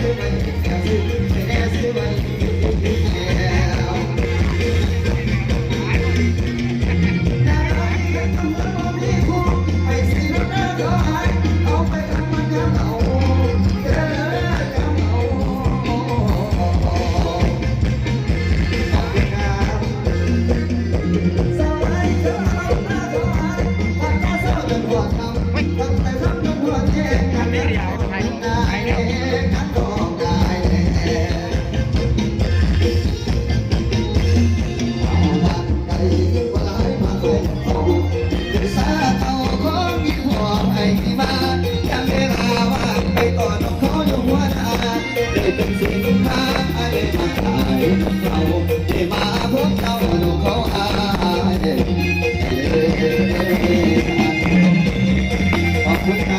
Thank you. ก่อนต้องาเที่ยเพบเราต้อขออายขอบคุณ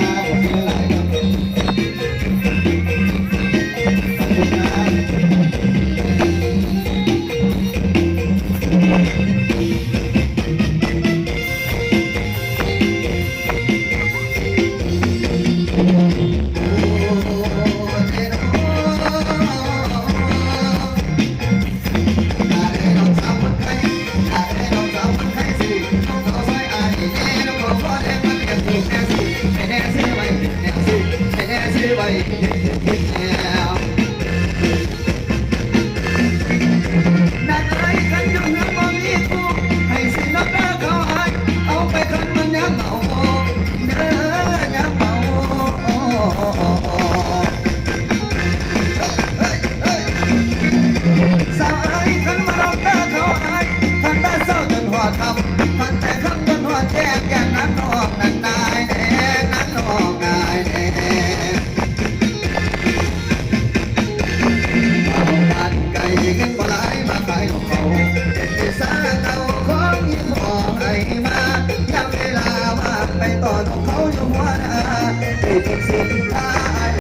มาขายของเขาสาเตาของยิ่ห้อให้มายามเวลาว่าไปต่อของเขาอยู่หัวหน้าไป็นสินค้า